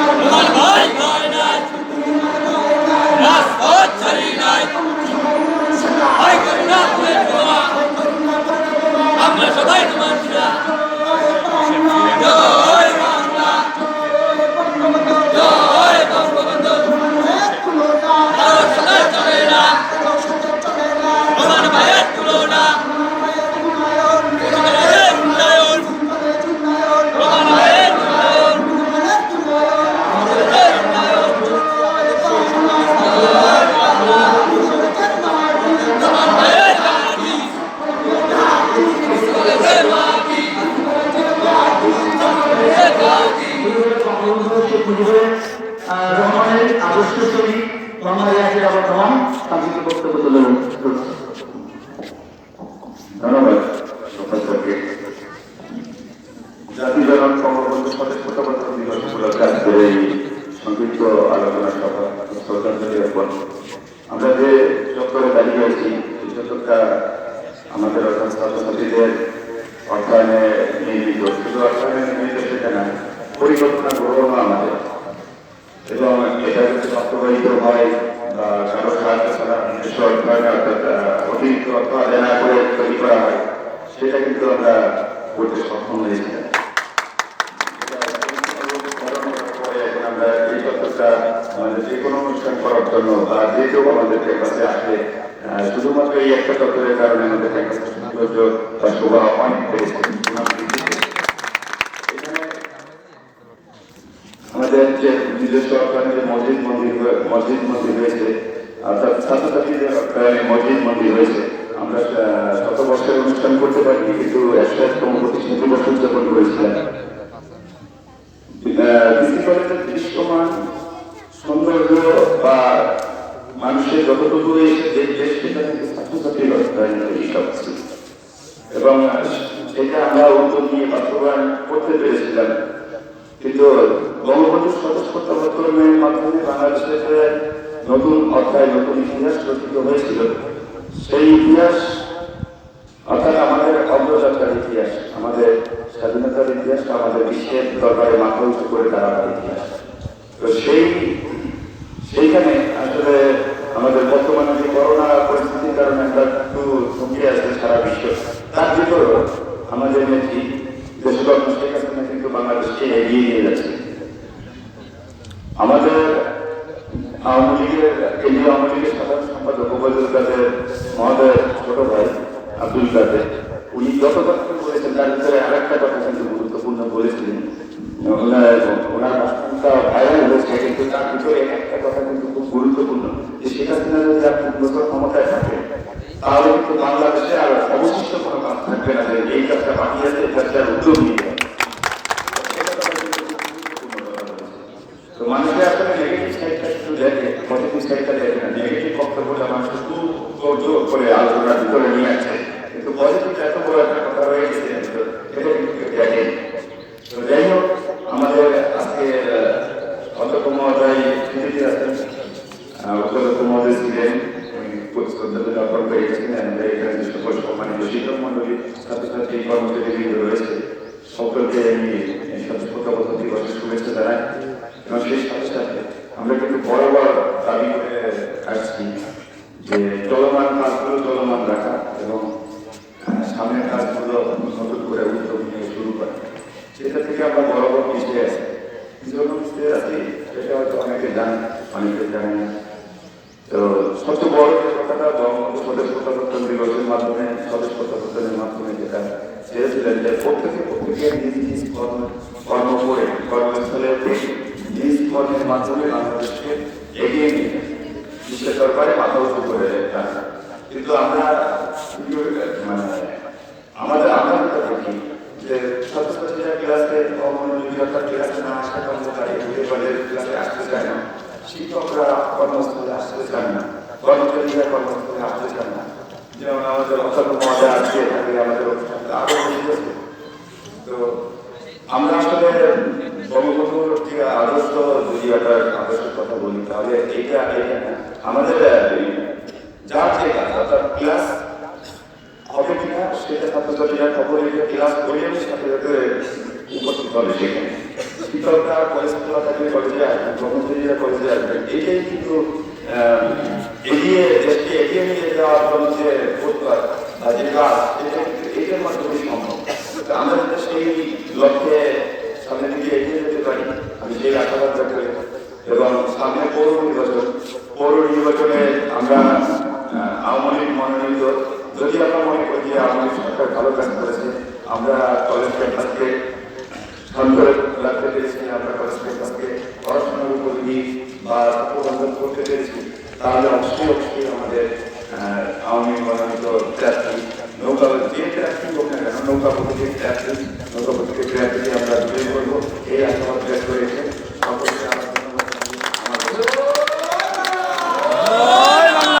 ভাই সংক্ষিপ্ত বক্তব্য তুলে ধন্যবাদ, প্রফেসরকে। জাতি জনক সদস্যতা বছর দিবস উপলক্ষে আজকের এই সংক্ষিপ্ত আলোচনা সভা শ্রদ্ধাঞ্জলি আমরা যে চত্বরে দাঁড়িয়ে আছি, এই আমাদের অর্থাৎ ছাত্রছাত্রীদের অর্থায়নে নির্মিত। অর্থায়নে সেটা না, পরিকল্পনা গ্রহণ আমাদের। এবং এটা বাস্তবায়িত হয় অতিরিক্ত অর্থ আদায় না করে তৈরি সেটা কিন্তু আমরা করতে সক্ষম আমরা এই আমাদের যে কোনো অনুষ্ঠান করার জন্য বা যে কেউ আমাদের শুধুমাত্র এই একটা তত্ত্বের কারণে আমাদের। যে নিজস্ব অর্থায়নে যে মসজিদ মন্দির মসজিদ মন্দির হয়েছে অর্থাৎ ছাত্রছাত্রীদের মসজিদ মন্দির হয়েছে। আমরা আহ, শত বছরের অনুষ্ঠান করতে পারিনি কিন্তু একশো একতম প্রতিষ্ঠা দিবস উদযাপন করেছিলাম। কলেজের দৃশ্যমান সৌন্দর্য বা মানুষের যতটুকু দেখবে সেটা কিন্তু ছাত্রছাত্রীর এবং সেটা আমরা উদ্যোগ নিয়ে বাস্তবায়ন করতে পেরেছিলাম। কিন্তু বঙ্গবন্ধুর সদস্যতা মাধ্যমে বাংলাদেশের নতুন অধ্যায়, নতুন ইতিহাস রচিত হয়েছিল। সেই ইতিহাস, অর্থাৎ আমাদের অগ্রযাত্রার ইতিহাস, আমাদের স্বাধীনতার ইতিহাস আমাদের বিশ্বের দরবারে মাথা করে দাঁড়াবার ইতিহাস। তো সেই, সেইখানে আসলে আমাদের বর্তমানে যে করোনা পরিস্থিতির কারণে আমরা একটু আছে সারা বিশ্ব। তার ভিতরেও আমাদের নেত্রী কিন্তু বাংলাদেশকে এগিয়ে নিয়ে যাচ্ছে। আমাদের আওয়ামী লীগের, কেন্দ্রীয় আওয়ামী লীগের সাধারণ সম্পাদক ওবায়দুল কাদের মহোদয় ছোট ভাই আব্দুল কাদের, উনি যত কথা বলেছেন তার ভিতরে আর একটা কথা কিন্তু গুরুত্বপূর্ণ বলেছিলেন। ওনার ভাষণটা ভাইরাল কিন্তু তার একটা কথা কিন্তু খুব গুরুত্বপূর্ণ, যে যদি আপনি ক্ষমতায় থাকে তাহলে কিন্তু বাংলাদেশে আর অবশিষ্ট কোনো কাজ থাকবে না যে এই কাজটা বাকি আছে এই কাজটার উদ্যোগ নিতে তো মানুষের আসলে নেগেটিভ সাইডটা একটু দেখে পজিটিভ সাইডটা দেখে না নেগেটিভ বক্তব্যটা মানুষ একটু জোর করে আলোচনার ভিতরে নিয়ে আসে। কিন্তু পজিটিভ এত বড় একটা কথা রয়ে গেছে এটা দেখে তো যাই হোক, আমাদের আজকে অধ্যক্ষ মহোদয় পৃথিবীতে আছেন অধ্যক্ষ মহোদয় ছিলেন অর্পণ করে গেছেন আমাদের এখানে যে সকল সম্মানিত শিক্ষক রয়েছে। সকলকে আমি সচেতনতা দিবসের শুভেচ্ছা জানাই। এবং সেই সাথে আমরা কিন্তু বরাবর দাবি করে আসছি যে চলমান কাজগুলো চলমান রাখা এবং সামনের কাজগুলো নতুন করে উদ্যোগ নিয়ে শুরু করা। সেটা থেকে আমরা বরাবর পিছিয়ে আছি। জন্য পিছিয়ে আছি হয়তো অনেকে জানে অনেকে জানে না। তো সবচেয়ে বড় যে কথাটা স্বদেশ প্রত্যাবর্তন দিবসের মাধ্যমে, স্বদেশ প্রত্যাবর্তনের মাধ্যমে যেটা চেয়েছিলেন যে প্রত্যেকে প্রত্যেকে নিজ কর্ম কর্ম করে, কর্মস্থলে কর্মের মাধ্যমে বাংলাদেশকে এগিয়ে নিয়ে বিশ্বের দরবারে মাথা উঁচু করে রাখা কিন্তু আমরা মানে আমাদের আমরা যেটা দেখি যে ছাত্রছাত্রীরা ক্লাসে অমনোযোগিতার ক্লাসে না আসা কর্মকারী কলেজ ক্লাসে আসতে চায় না। শিক্ষকরা কর্মস্থলে আসতে চান না। কর্মচারীরা কর্মস্থলে আসতে চান না। যেমন আমাদের অত্যন্ত মজা আজকে থাকে আমাদের আরও তো আমরা আসলে একটা আদর্শের কথা বলি, তাহলে এইটা এইটা আমাদের যার যে অর্থাৎ ক্লাস হবে কিনা সেটা ছাত্রছাত্রীরা খবর রেখে ক্লাস করে সাথে সাথে উপস্থিত হবে শিক্ষকরা, কলেজ খোলা থাকলে কলেজে আসবেন, কর্মচারীরা কলেজে আসবেন, এটাই কিন্তু এগিয়ে দেশকে এগিয়ে নিয়ে যাওয়ার জন্য যে উদ্যোগ বা যে কাজ, এটা এটার মাধ্যমে সম্ভব। আমরা যাতে সেই লক্ষ্যে সামনের দিকে এগিয়ে যেতে পারি সেই আশাবাদ ব্যক্ত এবং সামনে পৌর নির্বাচন, পৌর নির্বাচনে আমরা আওয়ামী লীগ মনোনীত। যদি আমরা মনে করি যে আওয়ামী লীগ সরকার ভালো কাজ করেছে, আমরা কলেজ ক্যাম্পাসকে সন্তরে রাখতে পেরেছি আমরা কলেজ ক্যাম্পাসকে পড়াশোনার উপযোগী বা প্রবন্ধন করতে পেরেছি, তাহলে অবশ্যই অবশ্যই আমাদের আওয়ামী মনোনীত প্রার্থী, নৌকা যে প্রার্থী হোক না কেন, নৌকা প্রতীকের প্রার্থী